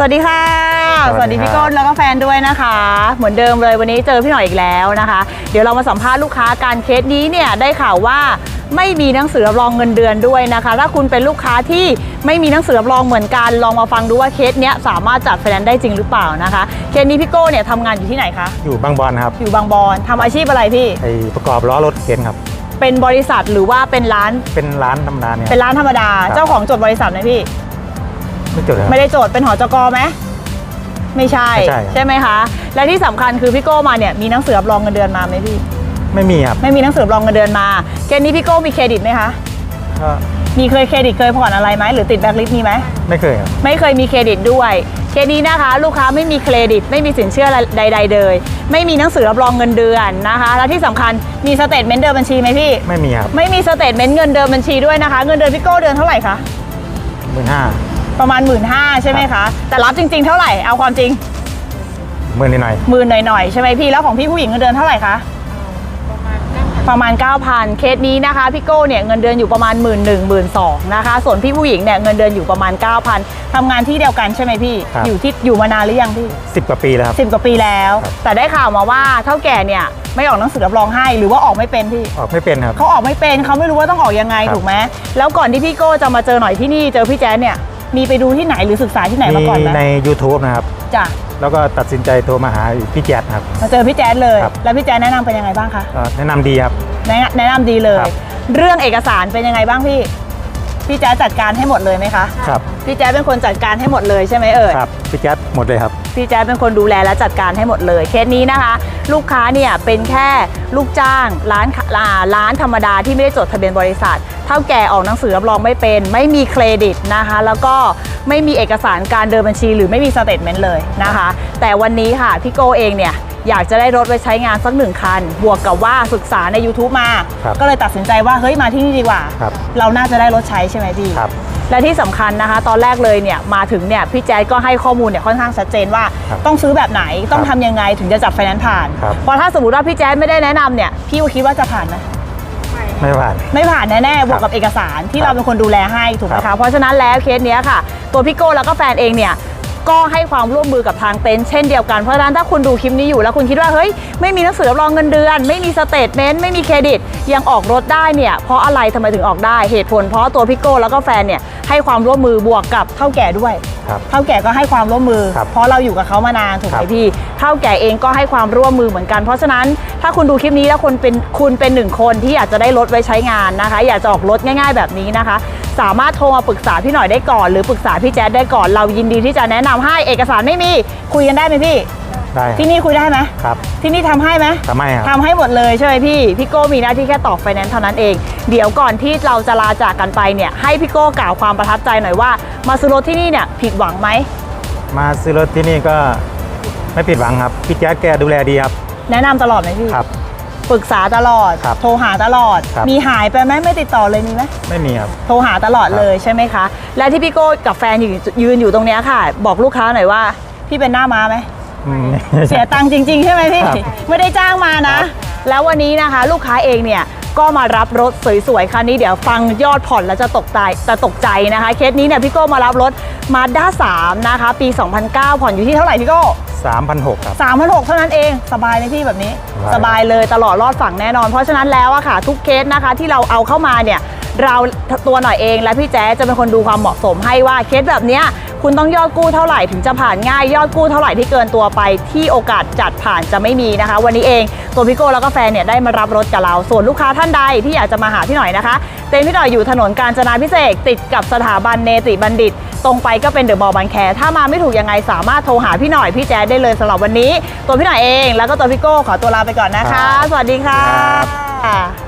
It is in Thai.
สวัสดีค่ะสสวัวัสสดีดีครับพี่ก้นแล้วก็แฟนด้วยนะคะ เหมือนเดิมเลยวันนี้เจอพี่หน่อยอีกแล้วนะคะ เดี๋ยวเรามาสัมภาษณ์ลูกค้าการเคสนี้เนี่ยได้ข่าวว่าไม่มีหนังสือรับรองเงินเดือนด้วยนะคะ ถ้าคุณเป็นลูกค้าที่ไม่มีหนังสือรับรองเหมือนกันลองมาฟังดูว่าเคสเนี้ยสามารถจัดไฟแนนซ์ได้จริงหรือเปล่านะคะเคสนี้พี่โก้เนี่ยทำงานอยู่ที่ไหนคะอยู่บางบอนครับอยู่บางบอนทำอาชีพอะไรพี่ ไอประกอบล้อรถเข็นครับ เป็นบริษัทหรือว่าเป็นร้านเป็นร้านธรรมดาเนี่ย เป็นร้านธรรมดา ครับ เจ้าของจดบริษัทไหมพี่ ไม่จดเลยครับ ไม่ได้โจทย์เป็นหอจกไหมไม่ใช่ไม่ใช่ครับ ไหมคะ และที่สำคัญคือพี่โก้มาเนี่ยมีหนังสือรับรองเงินเดือนมาไหมพี่ ไม่มีครับไม่มีหนังสือรับรองเงินเดือนมาเกณฑ์นี้พี่โก้มีเครดิตไหมคะ ก็มีเคยเครดิตเคยผ่อนอะไรไหมหรือติดแบล็คลิสต์มีไหม ไม่เคยครับ ไม่เคยมีเครดิตด้วย เคสนี้นะคะ ลูกค้าไม่มีเครดิต ไม่มีสินเชื่ออะไรใด ๆ เลย ไม่มีหนังสือรับรองเงินเดือนนะคะ และที่สำคัญมีสเตทเมนต์เดินบัญชีไหมพี่ ไม่มีครับไม่มีสเตทเมนต์เงินเดินบัญชีด้วยนะคะ เงินเดือนพี่โก้เดือนเท่าไหร่คะ หมื่นห้า ประมาณ 1 5ื่นใช่ไหมคะ แต่รับจริง ๆ เท่าไหร่เอาความจริงหมื่นหน่อยหมื่นหน่อยๆใช่ไหมพี่แล้วของพี่ผู้หญิงเงินเดือนเท่าไหร่คะประมาณ 9,000 เคสนี้นะคะพี่โก้เนี่ยเงินเดือนอยู่ประมาณ 1 1 0 0 0 0 2นะคะ ส่วนพี่ผู้หญิงเนี่ยเงินเดือนอยู่ประมาณ 9,000ทำงานที่เดียวกันใช่ไหมพี่ อยู่ที่อยู่มานานหรือยังพี่ๆสิบกว่าปีแล้วครับสิบกว่าปีแล้วครับแต่ได้ข่าวมาว่าเท่าแก่เนี่ยไม่ออกหนังสือรับรองให้หรือว่าออกไม่เป็นพี่ออกไม่เป็นครับเขาออกไม่เป็นเขาไม่รู้ว่าต้องออกยังไงครับถูกไหมแล้วก่อนที่พี่โก้จะมาเจอหน่อยที่นี่เจอพี่แจ๊ดเนี่ย มีไปดูที่ไหนหรือศึกษาที่ไหนมาก่อนไหมใน YouTube นะครับจ้ะแล้วก็ตัดสินใจโทรมาหาพี่แจ๊ดครับ มาเจอพี่แจ๊ดเลย ครับ แล้วพี่แจ๊ดแนะนำเป็นยังไงบ้างคะก็แนะนำดีครับ แนะแนะนำดีเลย ครับ เรื่องเอกสารเป็นยังไงบ้างพี่ พี่แจ๊ดจัดการให้หมดเลยไหมคะ ครับ พี่แจ๊ดเป็นคนจัดการให้หมดเลยใช่ไหมเอ่ย ครับ พี่แจ๊ดหมดเลยครับ พี่แจ๊ดเป็นคนดูแลและจัดการให้หมดเลย เคสนี้นะคะ ลูกค้าเนี่ยเป็นแค่ลูกจ้างร้านอ่าร้านธรรมดาที่ไม่ได้จดทะเบียนบริษัท เท่าแก่ออกหนังสือรับรองไม่เป็น ไม่มีเครดิตนะคะ แล้วก็ไม่มีเอกสารการเดินบัญชี หรือไม่มีสเตทเมนต์เลยนะคะ แต่วันนี้ค่ะพี่โกเองเนี่ยอยากจะได้รถไว้ใช้งานสักหนึ่งคัน บวกกับว่าศึกษาใน YouTube มาครับก็เลยตัดสินใจว่าเฮ้ยมาที่นี่ดีกว่าครับเราน่าจะได้รถใช้ใช่ไหมพี่ครับ และที่สำคัญนะคะ ตอนแรกเลยเนี่ยมาถึงเนี่ยพี่แจ๊ดก็ให้ข้อมูลเนี่ยค่อนข้างชัดเจนว่าครับต้องซื้อแบบไหนต้องครับทำยังไงถึงจะจับไฟแนนซ์ผ่านครับเพราะถ้าสมมติว่าพี่แจ๊ดไม่ได้แนะนำเนี่ยพี่ก็คิดว่าจะผ่านไหมไม่ผ่าน ไม่ผ่านแน่ๆบวกกับเอกสารที่ครัเราบเป็นคนดูแลให้ถูกไหมครัคะบเพราะฉะนั้นแล้วเคสเนี้ยค่ะ ตัวพี่โก้แล้วก็แฟนเองเนี่ย ก็ให้ความร่วมมือกับทางเต็นท์เช่นเดียวกัน เพราะฉะนั้นถ้าคุณดูคลิปนี้อยู่แล้วคุณคิดว่าเฮ้ยไม่มีหนังสือรับรองเงินเดือน ไม่มีสเตทเมนต์ไม่มีเครดิต ยังออกรถได้เนี่ยเพราะอะไรทำไมถึงออกได้เหตุผล เพราะตัวพี่โก้แล้วก็แฟนเนี่ยให้ความร่วมมือ บวกกับเท่าแก่ด้วย ครับเท่าแก่ก็ให้ความร่วมมือ ครับเพราะเราอยู่กับเขามานานถูกไหคมรับพี่เท่าแก่เองก็ให้ความร่วมมือเหมือนกัน เพราะฉะนั้นถ้าคุณดูคลิปนี้แล้วคุณเป็นคุณเป็นหนึ่งคนที่อยากจะได้รถไว้ใช้งานนะคะ อยากจะออกรถง่าย ๆ แบบนี้นะคะ สามารถโทรมาปรึกษาพี่หน่อยได้ก่อน หรือปรึกษาพี่แจ๊ดได้ก่อนเรายินดีที่จะแนะนำให้เอกสารไม่มีคุยกันได้ไหมพี่ ได้ครัที่บนี่คุยได้ไหมครับที่นี่ทำให้ไหม ทำให้ครับ ทำให้หมดเลยใช่ไหมพี่ พี่โก้มีหน้าที่แค่ตอบไฟแนนซ์เท่านั้นเอง เดี๋ยวก่อนที่เราจะลาจากกันไปเนี่ย ให้พี่โก้กล่าวความประทับใจหน่อยว่า มาซื้อรถที่นี่เนี่ยผิดหวังไหม มาซื้อรถที่นี่ก็ไม่ผิดหวังครับ พี่แจ๊ดแกดูแลดีครับ แนะนำตลอดไหมพี่ ครับ ปรึกษาตลอด ครับโทรหาตลอด ครับ มีหายไปไหมไม่ติดต่อเลยมีไหม ไม่มีครับ โทรหาตลอดเลยใช่ไหมคะ และที่พี่โก้กับแฟนอยู่ยืนอยู่ตรงเนี้ยค่ะ บอกลูกค้าหน่อยว่า พี่เป็นหน้าม้าไหมอืม เสียตังค์จริง ๆ ใช่ไหมพี่ครับไม่ได้จ้างมานะครับแล้วแล้ววันนี้นะคะ ลูกค้าเองเนี่ยก็มารับรถสวยๆคันนี้เดี๋ยวฟังยอดผ่อนแล้วจะตกใจจะตกใจนะคะ เคสนี้เนี่ยพี่โก้มารับรถมาด้า3นะคะ ปี 2009 ผ่อนอยู่ที่เท่าไหร่พี่โก้สามพันหกครับ 3 6 0 0 เท่านั้นเองสบายไหมพี่แบบนี้สบายสบายเลยตลอดรอดฝั่งแน่นอน เพราะฉะนั้นแล้วอะค่ะ ทุกเคสนะคะที่เราเอาเข้ามาเนี่ย เราตัวหน่อยเองและพี่แจ๊สจะเป็นคนดูความเหมาะสมให้ว่าเคสแบบเนี้ยคุณต้องยอดกู้เท่าไหร่ถึงจะผ่านง่าย ยอดกู้เท่าไหร่ที่เกินตัวไปที่โอกาสจัดผ่านจะไม่มีนะคะ วันนี้เองตัวพี่โก้แล้วก็แฟนเนี่ยได้มารับรถกับเรา ส่วนลูกค้าท่านใดที่อยากจะมาหาพี่หน่อยนะคะ เต็นท์พี่หน่อยอยู่ถนนกาญจนาพิเศษกติดกับสถาบันเนติบัณฑิต ตรงไปก็เป็นเดอะมอลล์บางแคถ้ามาไม่ถูกยังไงสามารถโทรหาพี่หน่อยพี่แจ๊ดได้เลยสำหรับวันนี้ ตัวพี่หน่อยเอง แล้วก็ตัวพี่โก้ขอตัวลาไปก่อนนะคะครับสวัสดีค่ะครับ